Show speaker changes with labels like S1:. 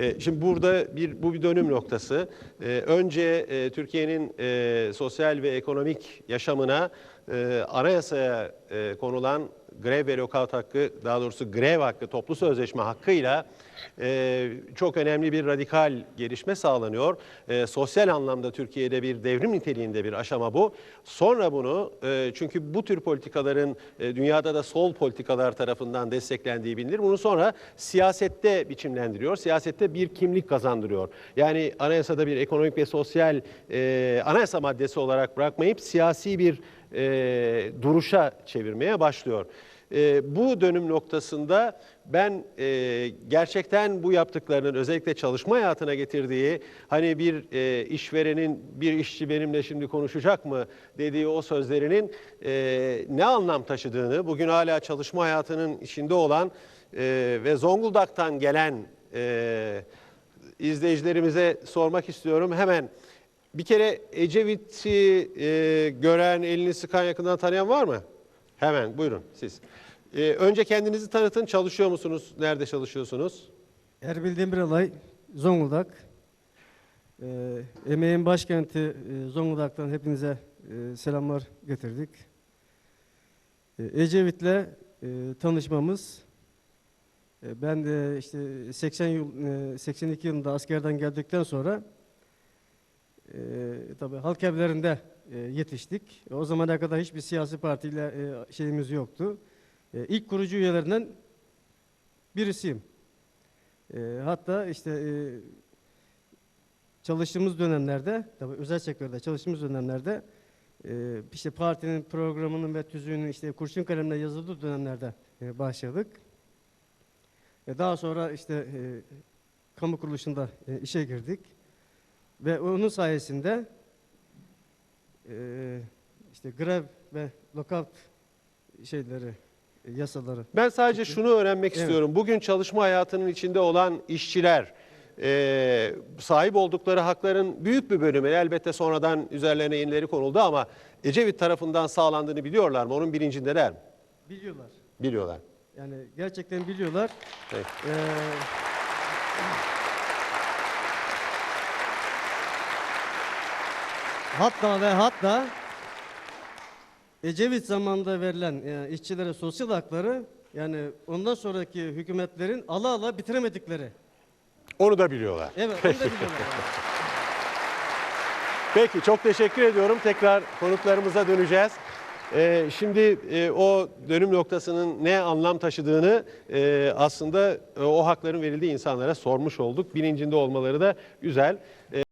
S1: E, Şimdi burada bir bu bir dönüm noktası. E, Önce e, Türkiye'nin e, sosyal ve ekonomik yaşamına e, anayasaya e, konulan grev ve lockout hakkı, daha doğrusu grev hakkı, toplu sözleşme hakkıyla e, çok önemli bir radikal gelişme sağlanıyor. E, sosyal anlamda Türkiye'de bir devrim niteliğinde bir aşama bu. Sonra bunu e, çünkü bu tür politikaların e, dünyada da sol politikalar tarafından desteklendiği bilinir. Bunu sonra siyasette biçimlendiriyor. Siyasette bir kimlik kazandırıyor. Yani anayasada bir ekonomik ve sosyal e, anayasa maddesi olarak bırakmayıp siyasi bir e, duruşa çevirmeye başlıyor. E, bu dönüm noktasında ben e, gerçekten bu yaptıklarının özellikle çalışma hayatına getirdiği hani bir e, işverenin bir işçi benimle şimdi konuşacak mı dediği o sözlerinin e, ne anlam taşıdığını bugün hala çalışma hayatının içinde olan e, ve Zonguldak'tan gelen e, izleyicilerimize sormak istiyorum. Hemen bir kere Ecevit'i e, gören, elini sıkan yakından tanıyan var mı? Hemen buyurun siz. E, önce kendinizi tanıtın. Çalışıyor musunuz? Nerede çalışıyorsunuz?
S2: Erbil Demiralay, Zonguldak. Ee, emeğin başkenti e, Zonguldak'tan hepinize e, selamlar getirdik. E, Ecevit'le e, tanışmamız, e, ben de işte 80 yıl, e, 82 yılında askerden geldikten sonra e, tabii halk evlerinde e, yetiştik. E, o zamana kadar hiçbir siyasi partiyle e, şeyimiz yoktu. E, ilk kurucu üyelerinden birisiyim. E, hatta işte e, çalıştığımız dönemlerde, tabii özel sektörde çalıştığımız dönemlerde e, işte partinin programının ve tüzüğünün işte kurşun kalemle yazıldığı dönemlerde e, başladık. E, daha sonra işte e, kamu kuruluşunda e, işe girdik ve onun sayesinde e, işte grev ve lockout şeyleri, e, yasaları
S1: Ben sadece şunu öğrenmek
S2: Evet.
S1: istiyorum. Bugün çalışma hayatının içinde olan işçiler e, sahip oldukları hakların büyük bir bölümü elbette sonradan üzerlerine yenileri konuldu ama Ecevit tarafından sağlandığını biliyorlar mı? Onun bilincindeler mi?
S2: biliyorlar.
S1: Biliyorlar.
S2: Yani gerçekten biliyorlar.
S1: Peki.
S2: Ee, hatta ve hatta Ecevit zamanında verilen yani işçilere sosyal hakları yani ondan sonraki hükümetlerin ala ala bitiremedikleri.
S1: Onu da biliyorlar.
S2: Evet, onu da biliyorlar.
S1: Peki çok teşekkür ediyorum. Tekrar konuklarımıza döneceğiz. Ee, şimdi e, o dönüm noktasının ne anlam taşıdığını e, aslında e, o hakların verildiği insanlara sormuş olduk. Bilincinde olmaları da güzel. E,